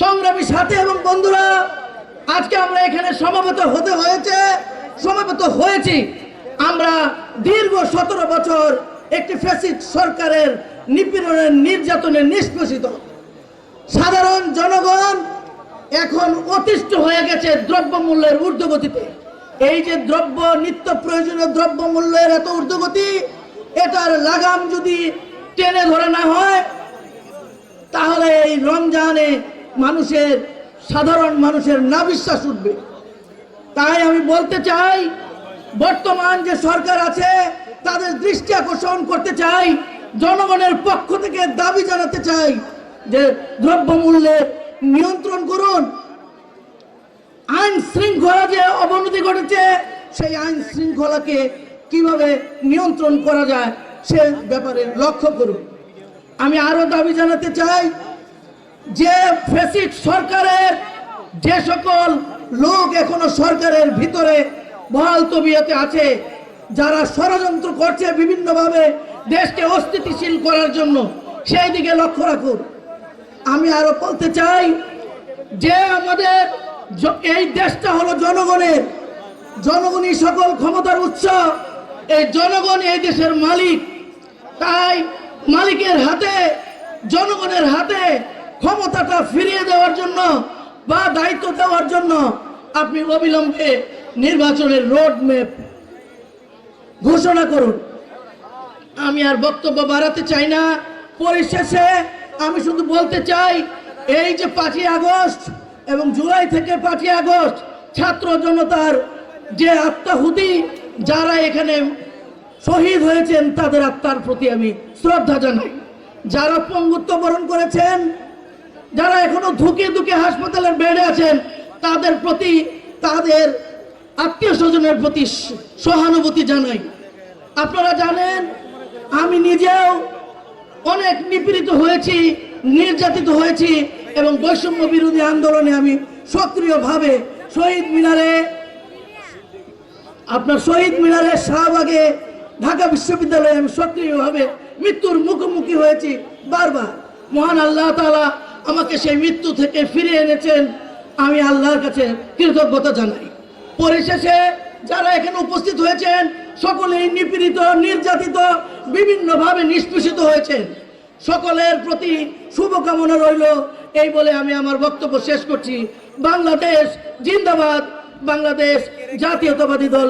সংগ্রামী সাথে এবং বন্ধুরা, আজকে আমরা এখানে সমাবেত হতে হয়েছে, সমাবেত হয়েছি। আমরা দীর্ঘ সতেরো বছর একটি ফ্যাসিস্ট সরকারের নিপীড়নের নির্যাতনে নিষ্পেষিত। সাধারণ জনগণ এখন অতিষ্ঠ হয়ে গেছে দ্রব্যমূল্যের ঊর্ধ্বগতিতে। এই যে দ্রব্য, নিত্য প্রয়োজনীয় দ্রব্য মূল্যের এত ঊর্ধ্বগতি, এটার লাগাম যদি টেনে ধরে না হয়, তাহলে এই রমজানে মানুষের, সাধারণ মানুষের না বিশ্বাস উঠবে। তাই আমি বলতে চাই, বর্তমান যে সরকার আছে, তাদের দৃষ্টি আকর্ষণ করতে চাই, জনগণের পক্ষ থেকে দাবি জানাতে চাই যে দ্রব্যমূল্যের নিয়ন্ত্রণ করুন। আইন শৃঙ্খলা যে অবনতি ঘটেছে, সেই আইন শৃঙ্খলাকে কীভাবে নিয়ন্ত্রণ করা যায়, সে ব্যাপারে লক্ষ্য করুন। আমি আরও দাবি জানাতে চাই যে ফেসিক সরকারের যে সকল লোক এখনও সরকারের ভিতরে বহাল তবিয়তে আছে, যারা ষড়যন্ত্র করছে বিভিন্নভাবে দেশকে অস্থিতিশীল করার জন্য, সেই দিকে লক্ষ্য রাখুন। আমি আরও বলতে চাই যে আমাদের এই দেশটা হলো জনগণের, জনগণই সকল ক্ষমতার উৎস। এই জনগণ এই দেশের মালিক। তাই মালিকের হাতে, জনগণের হাতে ক্ষমতাটা ফিরিয়ে দেওয়ার জন্য বা দায়িত্ব দেওয়ার জন্য আপনি অবিলম্বে নির্বাচনের রোড ম্যাপ ঘোষণা করুন। আমি আর বক্তব্য বাড়াতে চাই না। পরিশেষে আমি শুধু বলতে চাই, এই যে পাঁচই আগস্ট এবং জুলাই থেকে পাঁচই আগস্ট ছাত্র জনতার যে আত্মাহুতি, যারা এখানে শহীদ হয়েছেন, তাদের আত্মার প্রতি আমি শ্রদ্ধা জানাই। যারা পঙ্গুত্ব বরণ করেছেন যারা এখনও ধুকে ধুকে হাসপাতালের বেডে আছেন, তাদের প্রতি, তাদের আত্মীয় স্বজনের প্রতি সহানুভূতি জানাই। আপনারা জানেন, আমি নিজেও অনেক নিপীড়িত হয়েছি, নির্যাতিত হয়েছি এবং বৈষম্য বিরোধী আন্দোলনে আমি সক্রিয়ভাবে শহীদ মিনারে, আপনার শহীদ মিনারে শাহবাগে ঢাকা বিশ্ববিদ্যালয়ে আমি সক্রিয়ভাবে মৃত্যুর মুখোমুখি হয়েছি বারবার। মহান আল্লাহ তাআলা আমাকে সেই মৃত্যু থেকে ফিরে এনেছেন। আমি আল্লাহর কাছে কৃতজ্ঞতা জানাই। পরিশেষে যারা এখানে উপস্থিত হয়েছেন, সকলেই নিপীড়িত, নির্যাতিত, বিভিন্নভাবে নিষ্পেষিত হয়েছেন। সকলের প্রতি শুভকামনা রইল। এই বলে আমি আমার বক্তব্য শেষ করছি। বাংলাদেশ জিন্দাবাদ। বাংলাদেশ জাতীয়তাবাদী দল